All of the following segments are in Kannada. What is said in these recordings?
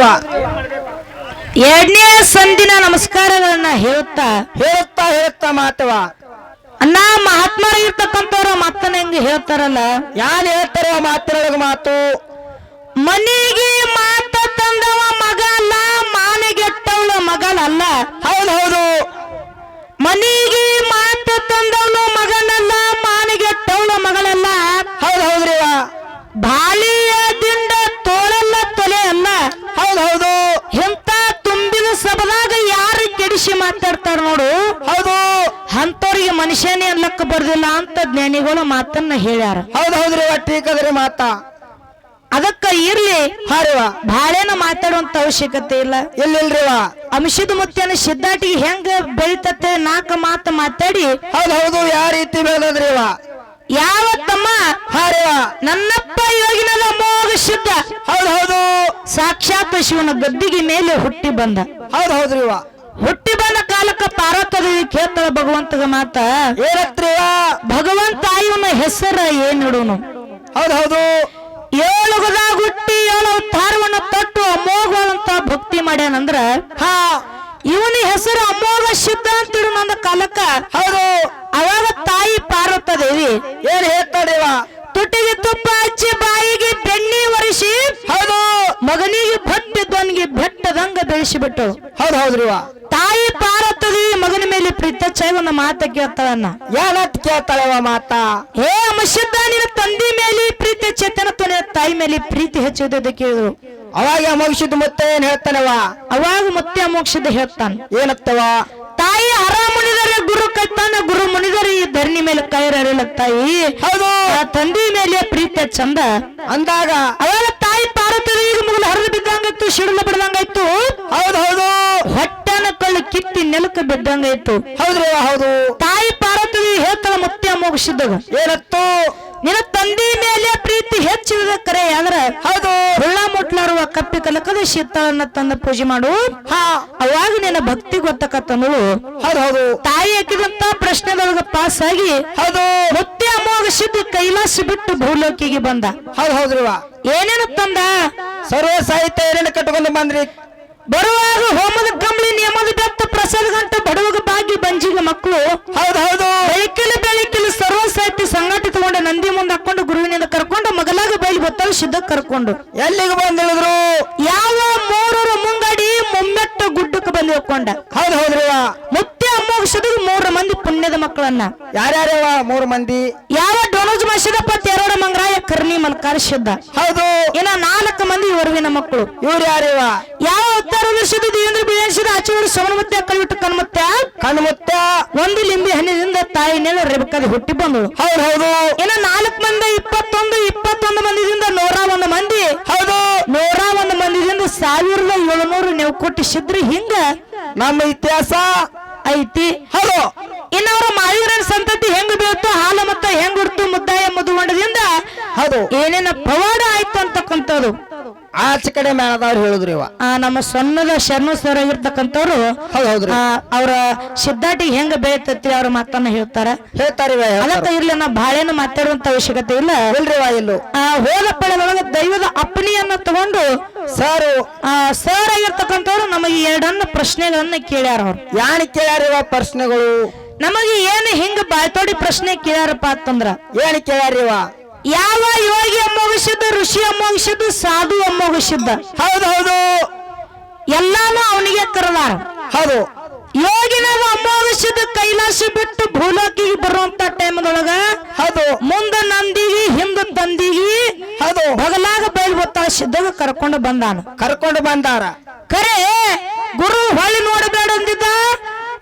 ಇವ ಎರಡನೇ ಸಂದಿನ ನಮಸ್ಕಾರಗಳನ್ನ ಹೇಳುತ್ತಾ ಹೇಳುತ್ತಾ ಹೇಳುತ್ತಾ ಮಾತವ. ಅಣ್ಣ ಮಹಾತ್ಮರಾಗಿರ್ತಕ್ಕಂಥವ್ರ ಮಾತನ್ನ ಹೆಂಗ ಹೇಳ್ತಾರಲ್ಲ? ಯಾರು ಹೇಳ್ತಾರೋ ಮಾತಿನೊಳಗ ಮಾತು. ಮನೆಗೆ ಮಾತ ತಂದವ ಮಗ ಅಲ್ಲ ಮಾನೆಗೆಟ್ಟವಳ ಮಗಳಲ್ಲ ಹೌದು ಹೌದು. ಮನೆಗೆ ಮಾತ ತಂದವನು ಮಗನಲ್ಲ ಮಾನೆಗೆಟ್ಟವಳ ಮಗಳಲ್ಲ? ಹೌದು ಹೌದ್ರಿ ಇವ ಕೆಡಿಸಿ ಮಾತಾಡ್ತಾರ ನೋಡು. ಹೌದು. ಅಂತವ್ರಿಗೆ ಮನುಷ್ಯನೇ ಅನ್ಲಕ್ಕ ಬರ್ದಿಲ್ಲ ಅಂತ ಜ್ಞಾನಿಗಳು ಮಾತನ್ನ ಹೇಳ್ಯಾರ. ಹೌದು ಹೌದ್ರಿ ಟೀಕದ್ರಿ ಮಾತ. ಅದಕ್ಕ ಇರ್ಲಿ. ಹಾರಿವ ಬಾಳೆನ ಮಾತಾಡುವಂತ ಅವಶ್ಯಕತೆ ಇಲ್ಲ. ಇಲ್ಲಿಲ್ರಿ ವಾ. ಅಂಶದ ಮುತ್ತೇನ ಸಿದ್ಧಾಟಿಗೆ ಹೆಂಗ ಬೆಳಿತತೆ ನಾಲ್ಕು ಮಾತು ಮಾತಾಡಿ. ಹೌದು ಹೌದು ಯಾವ ರೀತಿ ಬೆಳೆದ್ರಿ ವಾ. ಯಾವ ತಮ್ಮ? ಹಾರಿವ ನನ್ನಪ್ಪ ಇವಾಗಿನ ಮೋಗ ಶುದ್ಧ. ಹೌದು ಹೌದು. ಸಾಕ್ಷಾತ್ ಶಿವನ ಗದ್ದಿಗೆ ಮೇಲೆ ಹುಟ್ಟಿ ಬಂದ. ಹೌದು ಹೌದ್ರಿ ಇವ ಹುಟ್ಟಿ ಬಂದ ಕಾಲಕ್ಕ ಪಾರ್ವತದೇವಿ ಕೇಳ್ತಾಳ ಭಗವಂತಗ ಮಾತ ಏನತ್ರಿ? ಭಗವಂತ ಇವನ ಹೆಸರ ಏನಿಡುನು ಹೌದು ಹೌದು ಏಳು ಗುಟ್ಟಿ ಹುಟ್ಟಿ ಏಳು ತಟ್ಟು ಅಮೋಘ ಅಮೋಘವಂತ ಭಕ್ತಿ ಮಾಡ್ಯಾನಂದ್ರ ಹಾ. ಇವನ ಹೆಸರು ಅಮೋಘ ಶುದ್ಧ ಅಂತ ಇಡುನಂದ ಕಾಲಕ್ಕ. ಹೌದು. ಅವಾಗ ತಾಯಿ ಪಾರ್ವತ ದೇವಿ ಏನ್ ಹೇಳ್ತಾಡೇವ ತುಟ್ಟಿಗೆ ತುಟಿಗೆ ತುಪ್ಪ ಹಚ್ಚಿ ಬಾಯಿಗೆ ಬೆಣ್ಣಿ ಒರೆಸಿ ಹೌದು. ಭಟ್ಟಿದ್ದವನಿಗೆ ಬೆಟ್ಟದಂಗ ಬಿಟ್ಟು ಹೌದು ಹೌದ್ರಿ ಇವ ತಾಯಿ ಪಾರತದಿ ಮಗನ ಮೇಲೆ ಪ್ರೀತಿ ಒಂದು ಮಾತ ಕೇಳ್ತಾಳನ್ನ. ಏನತ್ ಕೇಳ್ತಾಳೆ ಇವ ಮಾತ? ಹೇ ಅಮಶುದ್ಧ ನಿನ್ನ ತಂದಿ ಮೇಲೆ ಪ್ರೀತಿ ಚೇತನ ತೊನೆ ತಾಯಿ ಮೇಲೆ ಪ್ರೀತಿ ಹೆಚ್ಚುವುದಕ್ಕೆ ಕೇಳಿದ್ರು. ಅವಾಗ ಅಮೋಕ್ಷದ ಮತ್ತೆ ಏನ್ ಹೇಳ್ತಾನವ ಅವಾಗ ಮತ್ತೆ ಅಮೋಕ್ಷದ ಹೇಳ್ತಾನ. ಏನತ್ತವ ತಾಯಿ ಹರ ಮುನಿದರೆ ಗುರು ಕೈತಾನ ಗುರು ಮುನಿದರೆ ಈ ಧರಣಿ ಮೇಲೆ ಕೈರಲಿಲ್ಲ ತಾಯಿ. ಹೌದು. ಆ ತಂದೆ ಮೇಲೆ ಪ್ರೀತಿ ಚಂದ ಅಂದಾಗ ಅವಾಗ ಹರಿದು ಬಿದ್ದಂಗಾಯ್ತು ಸಿಡಿಲು ಬಿಡ್ದಂಗಾಯ್ತು. ಹೌದು ಹೌದು. ಹೊಟ್ಟೆನ ಕಳ್ಳು ಕಿತ್ತಿ ನೆಲಕ್ಕೆ ಬಿದ್ದಂಗಾಯ್ತು. ಹೌದ್ರಿ ಹೌದು. ತಾಯಿ ಪಾರ್ವತಿ ಹೇಳ್ತಾಳ ಮುತ್ತೆ ಮುಗಿಸಿದ್ದಾಗ ಏನತ್ತು? ನಿನ್ನ ತಂದೆ ಮೇಲೆ ಪ್ರೀತಿ ಹೆಚ್ಚಿದ ಕರೆ ಅಂದ್ರ ಹೌದು. ಹುಳ್ಳ ಮುಟ್ಲಾರುವ ಕಪ್ಪಿ ಕಲಕದ ಶೀತಳನ್ನ ತಂದ ಪೂಜೆ ಮಾಡು. ಹಾ. ಅವಾಗ ನಿನ್ನ ಭಕ್ತಿ ಗೊತ್ತಕತ್ತನು ಹೌದು ಹೌದು. ತಾಯಿ ಹಾಕಿದಂತ ಪ್ರಶ್ನೆದೊಳಗ ಪಾಸ್ ಆಗಿ ಹೌದು. ಮುತ್ತಿ ಅಮೋಘ ಸಿದ್ದು ಕೈಲಾಸ ಬಿಟ್ಟು ಭೂಲೋಕಿಗೆ ಬಂದ. ಹೌದು ಹೌದ್ರಿವಾ. ಏನೇನು ತಂದ? ಸರ್ವ ಸಾಹಿತ್ಯ ಏನೇನು ಕಟ್ಕೊಂಡು ಬಂದ್ರಿ? ಬರುವಾಗ ಹೋಮದ ಕಂಬಳಿ ನಿಯಮದ ಬೆತ್ತ ಪ್ರಸಾದ ಗಂಟ ಬಡವಗ ಬಾಗಿ ಬಂಜಿಗ ಮಕ್ಕಳು ಹೌದು ಹೌದು ಬೆಳಕಿನ ಬೆಳಕಿನ ಸರ್ವ ಸಾಹಿತ್ಯ ಸಂಗಾಟ ತಗೊಂಡು ನಂದಿ ಮುಂದೆ ಹಾಕೊಂಡು ಗುರುವಿನಿಂದ ಕರ್ಕೊಂಡು ಮಗಲಾಗ ಬೈಲಿ ಬತ್ತಲು ಸಿದ್ಧ ಕರ್ಕೊಂಡು. ಎಲ್ಲಿಗೆ ಬಂದ್ ಹೇಳಿದ್ರು ಯಾವ ಮೂರರ ಮುಂಗಡಿ ಮುಮ್ಮೆಟ್ಟ ಗುಡ್ಡಕ್ಕೆ ಬಂದು ಹೋಗ್ಕೊಂಡ ಹೌದು ಹೌದ್ರಿ ಮುತ್ತೆ ಅಮ್ಮ ಅಮ್ಮೋಗಿಸಿದ್ರು ಮೂರು ಮಂದಿ ಪುಣ್ಯದ ಮಕ್ಕಳನ್ನ. ಯಾರ್ಯಾರವ ಮೂರು ಮಂದಿ? ಯಾವ ಡೊನೋಜ್ ಮಸಿದಪ್ಪ ತೇರೋಡ ಮಂಗರಾಯ ಕರ್ಣಿ ಮಲ್ಕಾರ ಸಿದ್ಧ ಹೌದು. ಇನ್ನ ನಾಲ್ಕು ಮಂದಿ ಇವರುವಿನ ಮಕ್ಕಳು. ಇವ್ರು ಯಾರಿವ? ಯಾವ ಉತ್ತರ ವರ್ಷದ ದೇವೇಂದ್ರ ಬಿಳಿಸಿದ ಆಚೆವರು ಸವಣಮತ್ತೆ ಕಲ್ಬಿಟ್ಟು ಕಣ್ಮತ್ತೆ ಕಣ್ಮುತ್ತ ಒಂದು ಲಿಂಬಿ ಹಣ್ಣಿನಿಂದ ತಾಯಿ ನೆಲ ರೆಬಕದ ಹುಟ್ಟಿ ಬಂದಳು. ಹೌದು ಹೌದು. ಇನ್ನ ನಾಲ್ಕು ಮಂದಿ ಇಪ್ಪತ್ತೊಂದು ಇಪ್ಪತ್ತೊಂದು ಮಂದಿದಿಂದ ನೂರ ಒಂದು ಮಂದಿ. ಹೌದು. ನೂರ ಒಂದು ಮಂದಿದಿಂದ ಸಾವಿರದ ಏಳುನೂರು ನೀವು ಕೊಟ್ಟಿಸಿದ್ರಿ ಹಿಂಗ. ನಮ್ಮ ಇತಿಹಾಸ ಐತಿ. ಹಲೋ ಇನ್ನ ಅವರ ಮಾವೀರನ ಸಂತತಿ ಹೆಂಗ್ ಬೀಳ್ತು ಹಾಲು ಮತ್ತ ಹೆಂಗ್ ಹುಡ್ತು ಮುದ್ದಾಯ ಮುದುಗೊಂಡದಿಂದ ಹೌದು. ಏನೇನ ಪವಾಡ ಆಯ್ತು ಅಂತಕ್ಕಂಥದ್ದು ಆಚೆ ಕಡೆ ಮೇಳದವ್ರು ಹೇಳಿದ್ರಿ ಇವ. ಆ ನಮ್ಮ ಸಣ್ಣದ ಶರ್ಮ ಸರ್ ಆಗಿರ್ತಕ್ಕಂಥವ್ರು ಹೌದು ಹೌದ್ರಿ ಅವ್ರ ಸಿದ್ಧಾಟಿಗೆ ಹೆಂಗ ಬೆಳಿತೈತಿ ಅವ್ರ ಮಾತನ್ನ ಹೇಳ್ತಾರ? ಹೇಳ್ತಾರೆ ಅದಕ್ಕ ಇರ್ಲಿ ನಾ ಬಾಳೆನ ಮಾತಾಡುವಂತ ಅವಶ್ಯಕತೆ ಇಲ್ಲ. ಇಲ್ರಿ ಇಲ್ಲು. ಆ ಹೋದ ಪಳೆದೊಳಗ ದೈವದ ಅಪ್ಪಣಿಯನ್ನ ತಗೊಂಡು ಸಾರು. ಸರ್ ಆಗಿರ್ತಕ್ಕಂಥವ್ರು ನಮಗೆ ಎರಡನ್ನ ಪ್ರಶ್ನೆಗಳನ್ನ ಕೇಳ್ಯಾರ ಅವ್ರು. ಯಾಣ ಕೇಳ್ಯಾರ ಇವ ಪ್ರಶ್ನೆಗಳು? ನಮಗೆ ಏನು ಹಿಂಗ ಬಾಯ್ತೋಡಿ ಪ್ರಶ್ನೆ ಕೇಳ್ಯಾರಪ್ಪ ಅಂತಂದ್ರ ಏನ್ ಕೇಳ್ಯಾರಿವ? ಯಾವ ಯೋಗಿ ಅಮ್ಮೋಗಿಸಿದ್ದು ಋಷಿ ಅಮ್ಮೋಗಿಸಿದ್ದು ಸಾಧು ಅಮ್ಮಗಿಸಿದ್ದ ಹೌದು ಹೌದು. ಎಲ್ಲಾನು ಅವನಿಗೆ ಕರೆದಾರ. ಹೌದು. ಯೋಗಿ ನಾವು ಅಮ್ಮೋಗಿಸಿದ್ದು ಕೈಲಾಸ ಬಿಟ್ಟು ಭೂಲೋಕಿಗೆ ಬರುವಂತ ಟೈಮ್ದೊಳಗ ಹೌದು. ಮುಂದ ನಂದಿಗಿ ಹಿಂದ ತಂದಿಗಿ ಹೌದು ಬಗಲಾಗ ಬಯಲು ಗೊತ್ತಾಳ ಸಿದ್ಧಗ ಕರ್ಕೊಂಡು ಬಂದಾನ. ಕರ್ಕೊಂಡು ಬಂದಾರ. ಕರೆ ಗುರು ಹೊಳ್ಳಿ ನೋಡಬೇಡ ಅಂದಿದ್ದ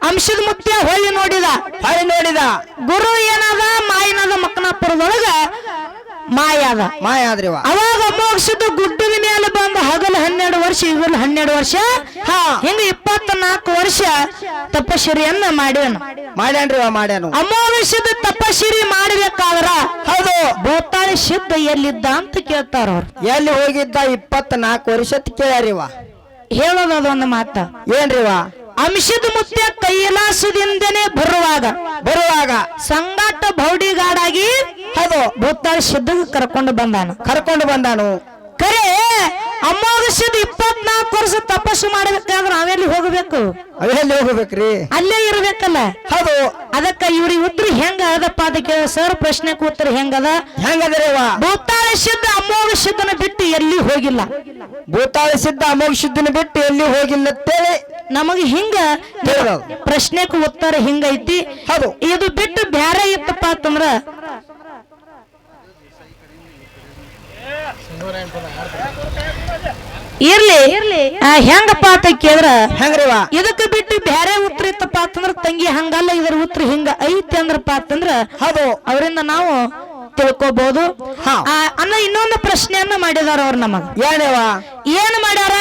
ಅಂಶದ ಮುತ್ಯ ಹೊಳ್ಳಿ ನೋಡಿದ. ಹೊಳಿ ನೋಡಿದ. ಗುರು ಏನದ ಮಾಯನದ ಮಕ್ಕನಾಪುರದೊಳಗ ಮಾಯಾದ ಮಾಯಾದ್ರಿ ಅವಾಗ ಮೋಕ್ಷದ ಗುಡ್ಡದ ಮೇಲೆ ಬಂದ ಹಗಲು ಹನ್ನೆರಡು ವರ್ಷ ಇವಲ್ ಹನ್ನೆರಡು ವರ್ಷ. ಹಾ. ಹಿಂಗ ಇಪ್ಪತ್ನಾಲ್ಕು ವರ್ಷ ತಪಶ್ಚರ್ಯನ್ನ ಮಾಡ್ಯಾನ. ಮಾಡ್ಯಾನ್ರಿ ಮಾಡ್ಯಾನು. ಅಮೋಘಿಸಿದ ತಪಶ್ಚರಿ ಮಾಡ್ಬೇಕಾದ್ರ ಹೌದು. ಭೂತಾಳಿ ಸಿದ್ಧ ಎಲ್ಲಿದ್ದ ಅಂತ ಕೇಳ್ತಾರ ಅವ್ರು. ಎಲ್ಲಿ ಹೋಗಿದ್ದ ಇಪ್ಪತ್ನಾಲ್ಕು ವರ್ಷ ಕೇಳ್ಯಾರಿವ ಹೇಳೋದು ಅದೊಂದು ಮಾತ. ಏನ್ರಿವ ಅಂಶದ ಮುತ್ಯ ಕೈಲಾಸದಿಂದನೆ ಬರುವಾಗ. ಬರುವಾಗ. ಸಂಗಾಟ ಭೌಡಿಗಾಡಾಗಿ ಅದು ಭೂತಾಳ ಸಿದ್ಧಗೆ ಕರ್ಕೊಂಡು ಬಂದಾನ. ಕರ್ಕೊಂಡು ಬಂದಾನು. ಕರೆ ಅಮಾವಾಸ್ಯದ ಇಪ್ಪತ್ನಾಲ್ಕು ವರ್ಷ ತಪಸ್ಸು ಮಾಡಬೇಕಾದ್ರೆ ಅವೆಲ್ಲಿ ಹೋಗಬೇಕು? ಅವೆಲ್ಲಿ ಹೋಗ್ಬೇಕ್ರಿ? ಅಲ್ಲೇ ಇರಬೇಕಲ್ಲ. ಹೌದು. ಅದಕ್ಕ ಇವ್ರಿಗೆ ಉತ್ತರ ಹೆಂಗ ಅದಪ್ಪ ಅದಕ್ಕೆ ಸರ್ ಪ್ರಶ್ನೆ ಉತ್ತರ ಹೆಂಗದ ಹೆಂಗದ್ರೆ ಭೂತಾಳ ಸಿದ್ಧ ಅಮೋಘ ಸಿದ್ಧನ ಬಿಟ್ಟು ಎಲ್ಲಿ ಹೋಗಿಲ್ಲ. ಭೂತಾಳ ಸಿದ್ಧ ಅಮೋಘ ಸಿದ್ಧನ ಬಿಟ್ಟು ಎಲ್ಲಿ ಹೋಗಿಲ್ಲ ಅಂತೇಳಿ ನಮಗೆ ಹಿಂಗ. ಪ್ರಶ್ನೆಗೆ ಉತ್ತರ ಹಿಂಗೈತಿ ಹೌದು. ಇದು ಬಿಟ್ಟು ಬೇರೆ ಇತ್ತಪ್ಪ ಅಂತಂದ್ರ ಇರ್ಲಿ. ಆ, ಹೆಂಗಪ್ಪ ಅಂತ ಕೇಳಿದ್ರ? ಹೆಂಗ್ರಿವ ಇದಕ್ಕೆ ಬಿಟ್ಟು ಬೇರೆ ಉತ್ತರ ಇತ್ತಪ್ಪ ಅಂತಂದ್ರ ತಂಗಿ ಹಂಗಲ್ಲ ಇದರ ಉತ್ತರ ಹಿಂಗ ಐತಿ ಅಂದ್ರಪ್ಪ ಅಂತಂದ್ರ ಹೌದು. ಅವರಿಂದ ನಾವು ತಿಳ್ಕೋಬಹುದು ಅನ್ನ ಇನ್ನೊಂದು ಪ್ರಶ್ನೆಯನ್ನ ಮಾಡಿದಾರ ಅವ್ರ ನಮಗ. ಏನೇವ ಏನ್ ಮಾಡ್ಯಾರ?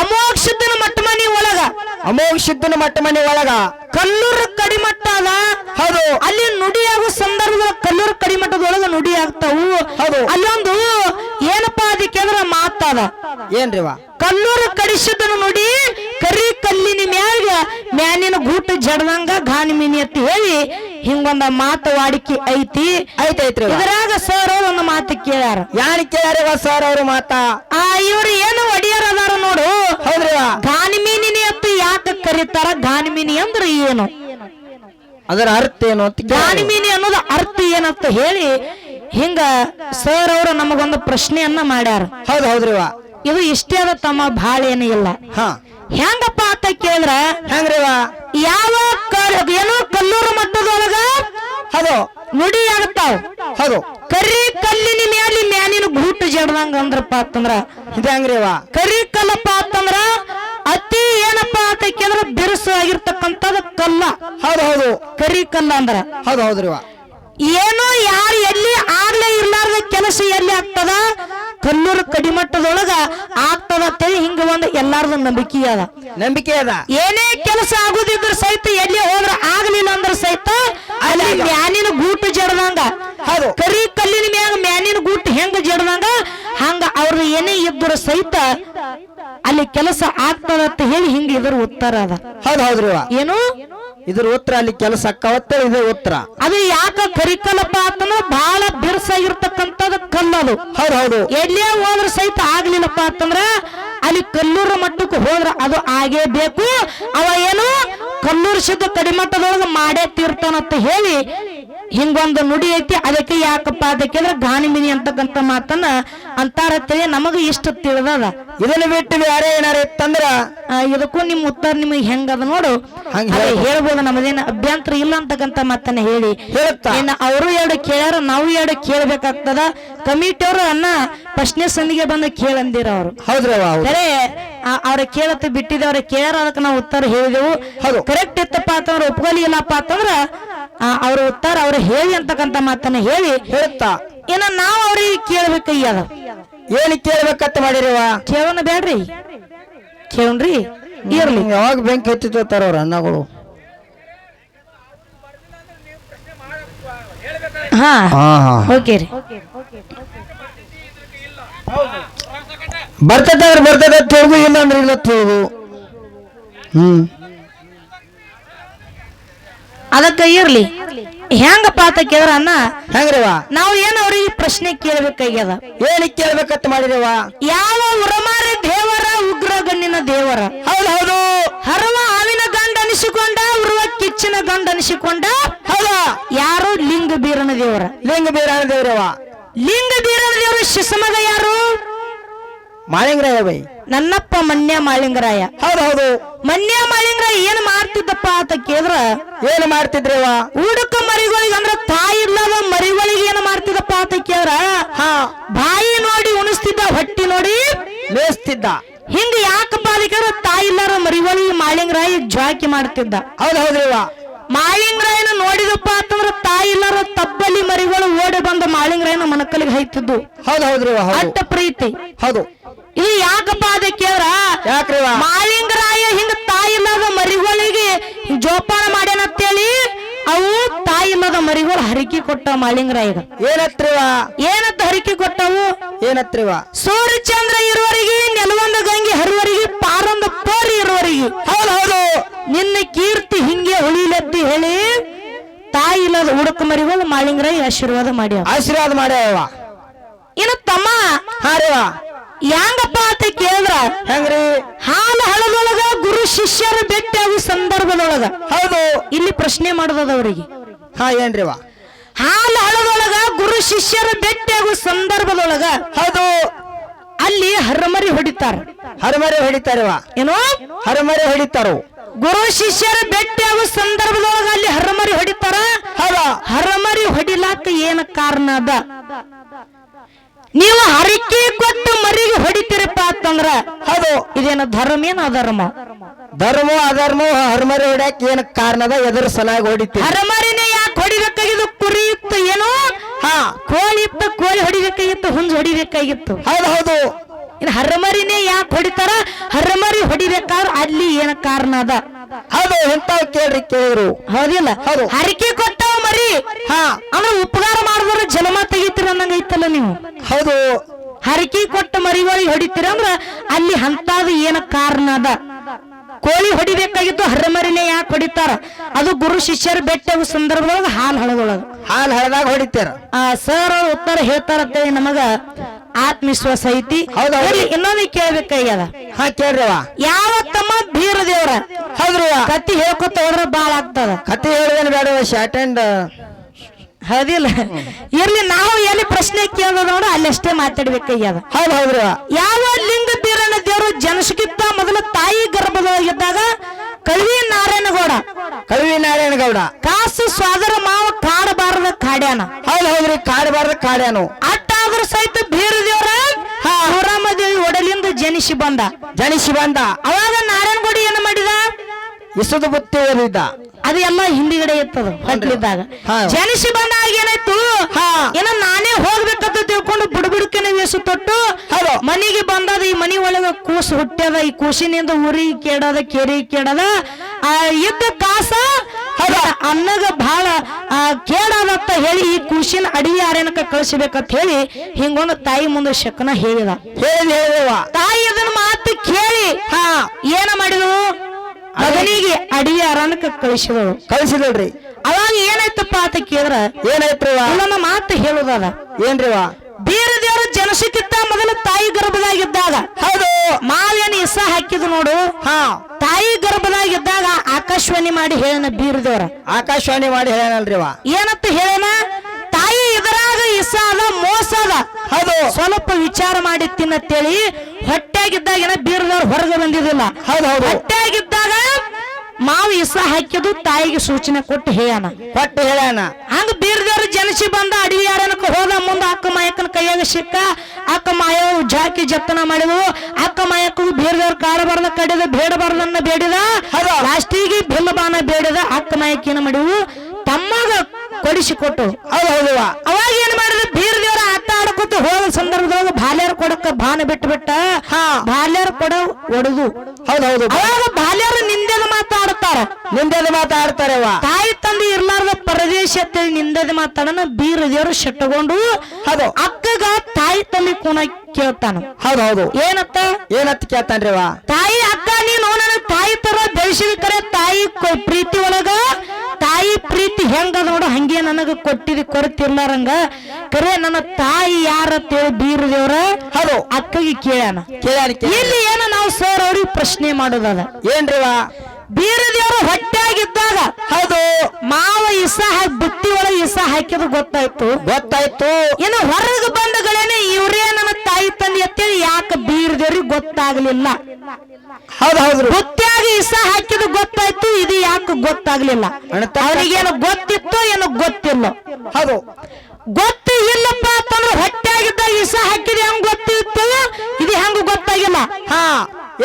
ಅಮೋಘ ಸಿದ್ಧನ ಮಟ್ಟ ಮನಿ ಒಳಗ. ಅಮೋಘ ಸಿದ್ಧನ ಮಟ್ಟ ಮನೆ ಒಳಗ. ಕಲ್ಲೂರು ಕಡಿಮಟ್ಟ ಅದ ಹೌದು. ಅಲ್ಲಿ ನುಡಿಯಾಗೋ ಸಂದರ್ಭದಲ್ಲಿ ಕಲ್ಲೂರು ಕಡಿಮಟ್ಟದೊಳಗ ನುಡಿ ಆಗ್ತಾವು. ಹೌದು. ಅಲ್ಲೊಂದು ಏನಪ್ಪಾ ಅದಕ್ಕೆ ಅಂದ್ರ ಮಾತದ. ಏನ್ರಿವ? ಕಲ್ಲೂರು ಕಡಿಸಿದ್ದನ ನುಡಿ ಕರಿ ಕಲ್ಲಿನ ಮ್ಯಾಗ ಮ್ಯಾನಿನ ಗೂಟ ಗಾನಿ ಮೀನಿ ಅಂತ ಹೇಳಿ ಹಿಂಗೊಂದ ಮಾತು ವಾಡಿಕೆ ಐತಿ. ಐತೈತ್ರಿ ಇದ್ರಾಗ ಸರ್ ಅವ್ರು ಒಂದು ಮಾತು ಕೇಳ್ಯಾರ. ಯಾರು ಕೇಳ್ಯಾರ ಸರ್ ಅವ್ರ ಮಾತಾ? ಆ ಇವ್ರು ಏನು ಒಡಿಯರ್ ಅದಾರ ನೋಡು. ಹೌದ್ರಿ ಗಾನಿ ಮೀನಿನಿ ಅಂತ ಯಾಕೆ ಕರೀತಾರ? ಗಾನಿಮಿನಿ ಅಂದ್ರ ಏನು? ಅದರ ಅರ್ಥ ಏನು ಅಂತ ಗಾನಿ ಮೀನಿ ಅನ್ನೋದು ಅರ್ಥ ಏನಂತ ಹೇಳಿ ಹಿಂಗ ಸರ್ ಅವರು ನಮಗೊಂದು ಪ್ರಶ್ನೆಯನ್ನ ಮಾಡ್ಯಾರ. ಹೌದು ಹೌದ್ರಿ ಇದು ಇಷ್ಟೇ ಅದ ತಮ್ಮ ಭಾಳ ಏನು ಇಲ್ಲ. ಹಾ. ಹೆಂಗಪ್ಪ ಅಂತ ಕೇಳಿದ್ರ? ಹೆಂಗ್ರಿವ ಯಾವ ಕಾಲ ಏನೋ ಕಲ್ಲೂರು ಮಟ್ಟದೊಳಗ ಹೌದು. ನುಡಿ ಆಗ್ತಾವ ಹೌದು. ಕರಿ ಕಲ್ಲಿನ ಮ್ಯಾಲಿ ಮ್ಯಾನಿನ ಗುಟ್ಟು ಜಡ್ದಂಗ ಅಂದ್ರಪ್ಪ ಅಂತಂದ್ರ? ಇದು ಹೆಂಗ್ರಿವ ಕರಿ ಕಲ್ಲಪ್ಪ ಅಂತಂದ್ರ ಅತಿ ಏನಪ್ಪಾ ಅಂತ ಕೇಳಿದ್ರ ಬಿರುಸು ಆಗಿರ್ತಕ್ಕಂಥದ್ದು ಕಲ್ಲ. ಹೌದು ಹೌದು. ಕರಿ ಕಲ್ಲ ಅಂದ್ರ. ಹೌದು ಹೌದ್ರಿವ ಏನು ಯಾರು ಎಲ್ಲಿ ಆಗ್ಲೇ ಇರ್ಲಾರ್ದ ಕೆಲಸ ಎಲ್ಲಿ ಆಗ್ತದ? ಕಲ್ಲೂರು ಕಡಿಮಟ್ಟದೊಳಗ ಹಿಂಗ ಒಂದು ಎಲ್ಲಾರ್ದು ನಂಬಿಕೆ ಅದ. ನಂಬಿಕೆ ಅದ. ಏನೇ ಕೆಲಸ ಆಗುದಿದ್ರ ಸಹಿತ ಎಲ್ಲಿ ಹೋದ್ರ ಆಗ್ಲಿಲ್ಲ ಅಂದ್ರ ಸಹಿತ ಅಲ್ಲಿ ಮ್ಯಾನಿನ ಗೂಟು ಜಡದಂಗ. ಹೌದು. ಕರಿ ಕಲ್ಲಿನ ಮ್ಯಾಗ ಮ್ಯಾನಿನ ಗೂಟು ಹೆಂಗ ಜಡದಂಗ? ಹಂಗ ಅವ್ರ ಏನೇ ಇದ್ರು ಸಹಿತ ಅಲ್ಲಿ ಕೆಲಸ ಆಗ್ತದ ಅಂತ ಹೇಳಿ ಹಿಂಗ ಇದ್ರ ಉತ್ತರ ಅದ. ಹೌದು ಹೌದ್ರಿ ಏನು? ಇದ್ರ ಉತ್ತರ ಅಲ್ಲಿ ಕೆಲಸ ಅಕ್ಕ ಇದು ಉತ್ತರ. ಅದು ಯಾಕ ಕರಿಕಲ್ಲಪ್ಪ ಆತನ? ಬಹಳ ಬಿರ್ಸಾಗಿರ್ತಕ್ಕಂಥದ್ದು ಕಲ್ಲದು. ಹೌದು ಹೌದು. ಎಲ್ಲೇ ಹೋದ್ರ ಸಹಿತ ಆಗ್ಲಿಲ್ಲಪ್ಪ ಅಂತಂದ್ರ ಅಲ್ಲಿ ಕಲ್ಲೂರು ಮಟ್ಟಕ್ಕೆ ಹೋದ್ರ ಅದು ಆಗೇ ಬೇಕು ಅವ ಏನು ಕಲ್ಲೂರು ಸಿದ್ಧ ಕಡಿಮಟ್ಟದೊಳಗ ಮಾಡೇ ತೀರ್ತಾನಂತ ಹೇಳಿ ಹಿಂಗೊಂದು ನುಡಿ ಐತಿ ಅದಕ್ಕೆ ಯಾಕಪ್ಪ? ಅದಕ್ಕೆ ಅಂದ್ರೆ ಗಾನಿಮಿನಿ ಅಂತಕ್ಕಂಥ ಮಾತನ್ನ ಅಂತಾರತ್ತೇಳಿ ನಮಗ ಇಷ್ಟ ತಿಳಿದದ. ಇದನ್ನ ಬಿಟ್ಟು ಬೇರೆ ಏನಾರ ಇತ್ತಂದ್ರ? ಇದಕ್ಕೂ ನಿಮ್ ಉತ್ತರ ನಿಮಗೆ ಹೆಂಗದ ನೋಡು. ಹೇಳ್ಬೋದು. ನಮದೇನು ಅಭ್ಯಂತರ ಇಲ್ಲ ಅಂತಕ್ಕಂಥ ಮಾತನ್ನ ಹೇಳಿ. ಇನ್ನು ಅವರು ಎರಡು ಕೇಳ್ಯಾರ ನಾವು ಎರಡು ಕೇಳ್ಬೇಕಾಗ್ತದ. ಕಮಿಟಿಯವರು ಅನ್ನ ಪ್ರಶ್ನೆ ಸಂದಿಗೆ ಬಂದು ಕೇಳಂದಿರ ಅವರು. ಹೌದ್ರವ ಹೌದು. ಸರಿ ಅವ್ರ ಕೇಳತ್ತ ಬಿಟ್ಟಿದೆ ಅವ್ರ ಕೇಳ್ಯಾರ ಅದಕ್ಕೆ ನಾವು ಉತ್ತರ ಹೇಳಿದೆವು. ಕರೆಕ್ಟ್ ಇತ್ತಪ್ಪ ಅಂತಂದ್ರೆ ಇಲ್ಲಪ್ಪ ಅಂತಂದ್ರ ಅವ್ರ ಉತ್ತರ ಅವ್ರು ಹೇಳಿ ಅಂತಕ್ಕಂಥ ಮಾತನ್ನ ಹೇಳಿ ಹೇಳುತ್ತಾ? ಇನ್ನು ನಾವು ಅವ್ರಿಗೆ ಕೇಳ್ಬೇಕಯ್ಯದ ಏನು ಕೇಳ್ಬೇಕಂತ ಮಾಡಿರಿವ? ಕೇಳೋಣ ಬೇಡ್ರಿ ಕೇಳ್ರಿ ಇರ್ಲಿ. ಯಾವಾಗ ಬೆಂಕಿ ಹತ್ತಿತ್ತಾರ ಅವ್ರ ಅನ್ನಗಳು ಹಾ ಹಾ ಹಾ. ಓಕೆ ರೀ. ಬರ್ತದಂದ್ರೆ ಬರ್ತದ ತಿಳ್ಗು ಇಲ್ಲ ಅಂದ್ರೆ ಇಲ್ಲ ತಿಳ್ಗು ಹ್ಮ್. ಅದಕ್ಕ ಇರ್ಲಿ. ಹೆಂಗಪ್ಪ ಅಂತ ಕೇಳ್ರ ಅನ್ನ ಹೆಂಗ್ರಿವ ನಾವು ಏನ್ ಅವ್ರಿಗೆ ಪ್ರಶ್ನೆ ಕೇಳ್ಬೇಕಾಗ್ಯದ? ಏನ್ ಕೇಳ್ಬೇಕಂತ ಮಾಡಿರಿವ ಯಾವ ಉರಮಾರಿ ದೇವರ ಉಗ್ರ ಗಣ್ಣಿನ ದೇವರ? ಹೌದು ಹೌದು. ಹರವ ಹಾವಿನ ಗಂಡ ಅನಿಸಿಕೊಂಡ ಉರುವ ಕಿಚ್ಚಿನ ಗಂಡ ಅನಿಸಿಕೊಂಡ ಹೌದ. ಯಾರು? ಲಿಂಗ ಬೀರನ ದೇವರ. ಲಿಂಗ ಬೀರನ ದೇವರವಾ ಲಿಂಗ ಬೀರನ ದೇವರು ಶಿಶಮಗ ಯಾರು? ಮಾಳಿಂಗ್ರಾಯ ಬೈ. ನನ್ನಪ್ಪ ಮನ್ಯ ಮಾಳಿಂಗರಾಯ. ಹೌದು ಹೌದು ಮನ್ಯ ಮಾಳಿಂಗರಾಯ ಏನ್ ಮಾಡ್ತಿದ್ದಪ್ಪ ಅಂತ ಕೇಳಿದ್ರ? ಏನ್ ಮಾಡ್ತಿದ್ರಿವ? ಉಡುಕ ಮರಿಗಳಿಗೆ ಅಂದ್ರ ತಾಯಿ ಇಲ್ಲದ ಮರಿಗಳಿಗೆ ಏನ್ ಮಾಡ್ತಿದ್ದಪ್ಪ ಅಂತ ಕೇಳಿದ್ರ? ಹಾ. ಬಾಯಿ ನೋಡಿ ಉಣಿಸ್ತಿದ್ದ ಹೊಟ್ಟಿ ನೋಡಿ ಮೇಯಿಸ್ತಿದ್ದ ಹಿಂಗ ಯಾಕಪ್ಪ ಅದಕ್ಕೆ ತಾಯಿ ಇಲ್ಲಾರ ಮರಿಗಳಿಗೆ ಮಾಳಿಂಗರಾಯ ಜಾಕಿ ಮಾಡ್ತಿದ್ದ. ಹೌದು ಹೌದ್ರಿವ ಮಾಳಿಂಗರಾಯನ ನೋಡಿದಪ್ಪ ಅಂತಂದ್ರ ತಾಯಿ ಇಲ್ಲಾರ ತಬ್ಬಲಿ ಮರಿಗಳು ಓಡಿ ಬಂದ ಮಾಳಿಂಗರಾಯನ ಮನಕಲಿಗೆ ಹೈತಿದ್ದು ಹೌದು ಹೌದ್ರಿವ ಹೌದು. ಅಟ್ಟ ಪ್ರೀತಿ. ಹೌದು. ಇದು ಯಾಕಪ್ಪ ಅದಕ್ಕೆ ಮಾಳಿಂಗ್ರಾಯ ಹಿಂಗ ತಾಯಿ ಇಲ್ಲದ ಮರಿಗಳಿಗೆ ಜೋಪಾನ ಮಾಡ್ಯಾನಂತೇಳಿ ಅವು ತಾಯಿ ಇಲ್ಲದ ಮರಿಗಳು ಹರಿಕೆ ಕೊಟ್ಟ ಮಾಳಿಂಗರಾಯಗ. ಏನತ್ರಿವ ಏನತ್ತ ಹರಿಕೆ ಕೊಟ್ಟವು? ಏನತ್ರಿವ ಸೂರ್ಯಚಂದ್ರ ಇರುವರಿಗೆ ನೆಲವಂದ ಆಶೀರ್ವಾದ ಹುಡುಕ ಮರಿ ಹೋದ ಮಾಳಿಂಗರಾಯ ಆಶೀರ್ವಾದ ಮಾಡಿ ಆಶೀರ್ವಾದ ಮಾಡ್ಯಾವ ಇನ್ನು ತಮ್ಮ? ಹಾರ್ಯವ ಹೆಂಗಪ್ಪ ಅಂತ ಕೇಳಿದ್ರ? ಹೆಂಗ್ರಿ? ಹಾಲ ಹಳದೊಳಗ ಗುರು ಶಿಷ್ಯರ ಭೇಟಿಯಾಗುವ ಸಂದರ್ಭದೊಳಗ. ಹೌದು. ಇಲ್ಲಿ ಪ್ರಶ್ನೆ ಮಾಡೋದದ ಅವರಿಗೆ. ಹಾ ವಾ ಹಾಲ ಹಳದೊಳಗ ಗುರು ಶಿಷ್ಯರ ಭೇಟಿಯಾಗುವ ಸಂದರ್ಭದೊಳಗ ಹೌದು. ಅಲ್ಲಿ ಹರಮರಿ ಹೊಡಿತಾರ. ಹರಮರಿ ಹೊಡಿತಾರವ ಏನೋ? ಹರಮರಿ ಹೊಡಿತಾರೋ ಗುರು ಶಿಷ್ಯರ ಭೇಟಿಯಾಗುವ ಸಂದರ್ಭದೊಳಗ ಅಲ್ಲಿ ಹರಮರಿ ಹೊಡಿತಾರ? ಹೌದ. ಹರಮರಿ ಹೊಡಿಲಾಕ ಏನ ಕಾರಣ ಅದ? ನೀವು ಹರಿಕೆ ಕೊಟ್ಟು ಮರಿಗೆ ಹೊಡಿತೀರಪ್ಪ ಅಂತಂದ್ರ ಹೌದು. ಇದೇನ ಧರ್ಮ ಏನ ಅಧರ್ಮ? ಧರ್ಮ ಅಧರ್ಮ ಹರಮರಿ ಹೊಡ್ಯಾಕ ಕಾರಣ ಕಾರಣದ ಎದುರು ಸಲಾಗಿ ಹೊಡಿತೀವಿ ಹರಮರಿನೇ ಯಾಕೆ ಹೊಡಿಬೇಕಾಗಿದ್ದು ಕುರಿ ಇತ್ತು ಏನೋ? ಹಾ. ಕೋಳಿ ಇತ್ತು ಕೋಳಿ ಹೊಡಿಬೇಕಾಗಿತ್ತು ಹುಂಜ ಹೊಡಿಬೇಕಾಗಿತ್ತು. ಹೌದು ಹೌದು. ಇನ್ನು ಹರಮರಿನೇ ಯಾಕೆ ಹೊಡಿತಾರ? ಹರಮರಿ ಹೊಡಿಬೇಕಾದ್ರ ಅಲ್ಲಿ ಏನ ಕಾರಣ ಅದ? ಹೌದು ಎಂತಾವ್ ಕೇಳ್ರಿ ಕೇಳಿದ್ರು. ಹೌದಿಲ್ಲ? ಹೌದು. ಹರಿಕೆ ಕೊಟ್ಟವ ಮರಿ? ಹಾ. ಅಂದ್ರೆ ಉಪಕಾರ ಮಾಡಿದ್ರೆ ಜನ್ಮ ತೆಗಿತೀರ ಅನ್ನಂಗೈತಲ್ಲ ನೀವು? ಹೌದು. ಹರಕೆ ಕೊಟ್ಟ ಮರಿಗಳಿಗೆ ಹೊಡಿತೀರ ಅಂದ್ರ ಅಲ್ಲಿ ಹಂತಾದ ಏನ ಕಾರಣ ಅದ? ಕೋಳಿ ಹೊಡಿಬೇಕಾಗಿತ್ತು ಹರಮರಿನೇ ಯಾಕೆ ಹೊಡಿತಾರ? ಅದು ಗುರು ಶಿಷ್ಯರ ಬೆಟ್ಟ ಸಂದರ್ಭದೊಳಗ ಹಾಲ್ ಹಳದೊಳಗ. ಹಾಲ್ ಹಳದಾಗ ಹೊಡಿತಾರ. ಆ ಸರ್ ಉತ್ತರ ಹೇಳ್ತಾರಂತೇಳಿ ನಮಗ. ಆತ್ಮವಿಶ್ವಾಸ ಐತಿ. ಇನ್ನೊಂದು ಕೇಳ್ಬೇಕಾಗ್ಯದ. ಹಾ ಕೇಳ್ರಿವ ಯಾವ ತಮ್ಮ ಬೀರ ದೇವ್ರ? ಹೌದ್ರಿ ಕತ್ತಿ ಹೇಳ್ಕೊತ ಹೋದ್ರ ಬಾಳ ಆಗ್ತದ. ಕತ್ತಿ ಹೇಳಿದ್ರೆ ಬೇಡ ಶಾರ್ಟ್ ಅಂಡ್ ಹೌದಿಲ್ಲ. ಇರ್ಲಿ ನಾವು ಎಲ್ಲಿ ಪ್ರಶ್ನೆ ಕೇಳೋದು ಅಲ್ಲಿ ಅಲ್ಲಷ್ಟೇ ಮಾತಾಡ್ಬೇಕಾಗ್ಯದ. ಹೌದು ಹೌದ್ರಿ ಯಾವ ಲಿಂಗ ಬೀರನ ದೇವರು ಜನಸಕ್ಕಿಂತ ಮೊದಲ ತಾಯಿ ಗರ್ಭದೊಳಗಿದ್ದಾಗ? ನಾರಾಯಣ ಗೌಡ. ಕವಿ ನಾರಾಯಣ ಗೌಡ. ಕಾಸು ಸ್ವಾದರ ಮಾವ ಕಾಡಬಾರದ ಕಾಡ್ಯಾನ. ಹೌದು ಹೌದ್ರಿ ಕಾಡಬಾರದ ಕಾಡ್ಯಾನು. ಅಟ್ಟಾದ್ರೂ ಸಹಿತ ಬೀರ ದೇವ್ರ ಶಿವರಾಮ ದೇವಿ ಒಡಲಿಂದ ಜನಿಸಿ ಬಂದ. ಜನಿಸಿ ಬಂದ. ಅವಾಗ ನಾರಾಯಣಗೌಡ ಏನ್ ಮಾಡಿದ? ಇಸುದು ಬುತ್ತಿ ಓದಿದ್ದ ಅದು ಎಲ್ಲ ಹಿಂದಿಗಡೆ ಇರ್ತದ ಹೊಟ್ಲಿದ್ದಾಗ. ಜನಿಸಿ ಬಂದಾಗ ಏನಾಯ್ತು? ಹಾ. ಏನ ನಾನೇ ಹೋಗ್ಬೇಕಂತ ತಿಳ್ಕೊಂಡು ಬುಡಬುಡಕನೆ ವೇಸು ತೊಟ್ಟು. ಮನೆಗೆ ಬಂದದ ಈ ಮನಿ ಒಳಗ ಕೂಸು ಹುಟ್ಟ್ಯದ ಈ ಕೂಸಿನಿಂದ ಉರಿ ಕೇಡದ ಕೆರಿ ಕೇಡದ ಆ ಇದ್ದ ಅನ್ನಗ ಬಹಳ ಕೇಳಾದತ್ತ ಹೇಳಿ ಈ ಕೂಸಿನ ಅಡಿ ಯಾರೇನಕ ಕಳಿಸಬೇಕಂತ ಹೇಳಿ ಹಿಂಗೊಂದು ತಾಯಿ ಮುಂದೆ ಶಕನ ಹೇಳಿದ. ಹೇಳಿ ಹೇಳಿವ. ತಾಯಿ ಅದನ್ನ ಮಾತು ಕೇಳಿ ಹಾ ಏನ ಮಾಡಿದಳು? ಅದನಿಗೆ ಅಡಿ ಯಾರನಕ ಕಳಿಸಿದಳು. ಕಳಿಸಿದಳ್ರಿ. ಅವಾಗ ಏನಾಯ್ತಪ್ಪ ಅಂತ ಕೇಳಿದ್ರ? ಏನಾಯ್ತು ನಮ್ಮ ಮಾತು ಹೇಳುದದ. ಏನ್ರಿವ ಬೇರೆ ದೇವರು ಜನಸಕ್ಕಿಂತ ಮೊದಲು ತಾಯಿ ಗರ್ಭದಾಗಿದ್ದಾಗ. ಹೌದು. ಮಾವಿಯನ್ನು ಇಸ ಹಾಕಿದ್ ನೋಡು. ಹಾ. ತಾಯಿ ಗರ್ಭದಾಗಿದ್ದಾಗ ಆಕಾಶವಾಣಿ ಮಾಡಿ ಹೇಳನ ಬೀರ ದೇವ್ರ ಆಕಾಶವಾಣಿ ಮಾಡಿ ಹೇಳಲ್ರಿವ ಏನಂತ ಹೇಳನ ತಾಯಿ ಇದರಾಗ ಇಸ ಅದ ಮೋಸ ಅದ. ಹೌದು. ಸ್ವಲ್ಪ ವಿಚಾರ ಮಾಡಿ ತಿನ್ನತ್ತೇಳಿ. ಹೊಟ್ಟೆಗಿದ್ದಾಗ ಏನ ಬೀರದವ್ರು ಹೊರಗೆ ಬಂದಿದ್ದಿಲ್ಲ. ಹೌದು ಹೌದು. ಹೊಟ್ಟೆಗಿದ್ದಾಗ ಮಾವು ಇಸ ಹಾಕಿದು ತಾಯಿಗೆ ಸೂಚನೆ ಕೊಟ್ಟು ಹೇಳೋಣ ಕೊಟ್ಟು ಹೇಳ್ಯಾನ. ಹಂಗ ಬೀರ್ದವ್ರು ಜನಸಿ ಬಂದ ಅಡವಿ ಯಾರನಕ ಹೋದ ಮುಂದ ಅಕ್ಕ ಮಾಯಕನ ಕೈಯಾಗ ಸಿಕ್ಕ. ಅಕ್ಕ ಮಾಯವು ಜಾಕಿ ಜತನ ಮಾಡಿದ್ವು. ಅಕ್ಕ ಮಾಯಕ್ಕೂ ಬೀರದವ್ರ ಕಾಡಬಾರ್ದ ಕಡಿದ ಬೇಡಬಾರ್ದನ್ನ ಬೇಡಿದ. ಹೌದು. ಲಾಸ್ಟಿಗೆ ಬಿಲ್ಲ ಬಾನ ಬೇಡಿದ ಅಕ್ಕ ಮಾಯಕ್ಕೆ ಏನ ಮಾಡಿವು ತಮ್ಮಗ ಕೊಡಿಸಿಕೊಟ್ಟು ಹೌದು ಹೌದುವ ಅವಾಗ ಏನ್ ಮಾಡಿದ? ಬೀರ್ ದೇವ್ರ ಆಟ ಆಡ್ಕೊತ ಹೋದ ಸಂದರ್ಭದೊಳಗ ಬಾಲ್ಯರ ಕೊಡಕ್ಕ ಬಾನ ಬಿಟ್ಟು ಬಿಟ್ಟ ಹಾ. ಬಾಲ್ಯರ ಕೊಡ ಒಡದು. ಹೌದು ಹೌದು. ಅವಾಗ ಬಾಲ್ಯರು ನಿಂದೆದ ಮಾತಾಡ್ತಾರೆ ಮಾತಾಡ್ತಾರವ್ವ. ತಾಯಿ ತಂದೆ ಇರ್ಲಾರ್ದ ಪ್ರದೇಶ ಅಂತೇಳಿ ನಿಂದೆದ ಮಾತಾಡನ ಬೀರ್ ದೇವ್ರು ಶೆಟ್ಟಗೊಂಡು ಹೌದು. ಅಕ್ಕಗ ತಾಯಿ ತಂದೆ ಕೂನ ಕೇಳ್ತಾನ. ಹೌದು ಹೌದು. ಏನತ್ತ? ಏನತ್ತ ಕೇಳ್ತಾನ್ರಿವ ತಾಯಿ ಅಕ್ಕ ನೀನು ನನ್ನ ತಾಯಿ ತರ ಬೆಳೆಸಿದ ಕರೆ ತಾಯಿ ಪ್ರೀತಿ ಒಳಗ ತಾಯಿ ಪ್ರೀತಿ ಹೆಂಗ ನೋಡು ಹಂಗೆ ನನಗ ಕೊಟ್ಟಿದ್ ಕೊರತಿರ್ಲಾರಂಗ. ಕರೆ ನನ್ನ ತಾಯಿ ಯಾರ ಅಂತೇಳಿ ಬೀರದೇವ್ರ ಹೌದು. ಅಕ್ಕಗೆ ಕೇಳ್ಯಾನ. ಕೇಳ್ಯಾನ ಕೇಳ್ಯಾನ. ಇಲ್ಲಿ ಏನ ನಾವು ಸರ್ ಅವ್ರಿಗೆ ಪ್ರಶ್ನೆ ಮಾಡೋದದ. ಏನ್ರಿವ ಬೀರ ದೇವ್ರ ಹೊಟ್ಟೆಯಾಗಿದ್ದಾಗ ಹೌದು ಮಾವ ಇಸ ಹಾಕಿ ಬುತ್ತಿ ಒಳಗೆ ಇಸ ಹಾಕಿದ್ರು ಗೊತ್ತಾಯ್ತು. ಗೊತ್ತಾಯ್ತು. ಇನ್ನು ಹೊರಗೆ ಬಂದಗಳೇನೆ ಇವರೇ ನನ್ನ ತಾಯಿ ತಂದೆ ಎತ್ತೇಳಿ ಯಾಕೆ ಬೀರದೇವ್ರಿಗೆ ಗೊತ್ತಾಗ್ಲಿಲ್ಲ. ಹೌದು ಹೌದು ಬುತ್ತಿಯಾಗಿ ಇಸ ಹಾಕಿದ್ ಗೊತ್ತಾಯ್ತು ಇದು ಯಾಕೆ ಗೊತ್ತಾಗ್ಲಿಲ್ಲ. ಅವನಿಗೇನು ಗೊತ್ತಿತ್ತು ಏನೋ ಗೊತ್ತಿಲ್ಲ. ಹೌದು. ಗೊತ್ತು ಇಲ್ಲಪ್ಪ ಅಂತಂದ್ರೆ ಹೊಟ್ಟೆಯಾಗಿದ್ದ ಇಸ ಹಾಕಿದ ಹೆಂಗ್ ಗೊತ್ತಿತ್ತು? ಇದು ಹೆಂಗ್ ಗೊತ್ತಾಗಿಲ್ಲ. ಹಾ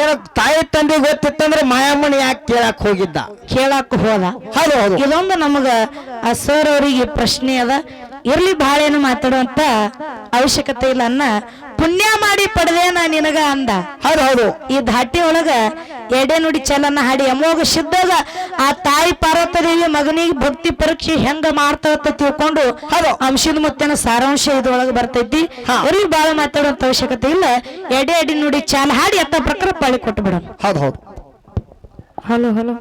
ಏನ ತಾಯಿ ತಂದೆ ಗೊತ್ತಿತ್ತಂದ್ರೆ ಮಾಯಮ್ಮನ ಯಾಕೆ ಕೇಳಕ್ ಹೋಗಿದ್ದ? ಕೇಳಕ್ ಹೋದ. ಹೌದು ಹೌದು. ಇದೊಂದು ನಮಗ ಆ ಸರ್ ಅವರಿಗೆ ಪ್ರಶ್ನೆ ಅದ. ಇರ್ಲಿ ಬಹಳ ಏನು ಮಾತಾಡುವಂತ ಅವಶ್ಯಕತೆ ಇಲ್ಲ ಅನ್ನ ಪುಣ್ಯ ಮಾಡಿ ಪಡೆದೇನ ನಿನಗ ಅಂದ. ಹೌದು ಹೌದು. ಈ ಧಾಟಿ ಒಳಗ ಎಡೆ ನುಡಿ ಚಲನ ಹಾಡಿ ಅಮೋಘ ಸಿದ್ದಾಗ ಆ ತಾಯಿ ಪಾರ್ವತದೇವಿ ಮಗನಿಗೆ ಭಕ್ತಿ ಪರೀಕ್ಷೆ ಹೆಂಗ ಮಾಡ್ತಾರಂತ ತಿಳ್ಕೊಂಡು ಹೌದು. ಅಂಶದ ಮುತ್ತಿನ ಸಾರಾಂಶ ಇದ್ರೊಳಗೆ ಬರ್ತೈತಿ. ಅವ್ರಿಗೆ ಬಾಳ ಮಾತಾಡುವಂತ ಅವಶ್ಯಕತೆ ಇಲ್ಲ. ಎಡೆ ಎಡೆ ನುಡಿ ಚಾಲ ಹಾಡಿ ಅತ್ತ ಪ್ರಕಾರ ಪಾಳಿ ಕೊಟ್ಟು ಬಿಡೋಣ. ಹೌದು ಹೌದು. Hello hello.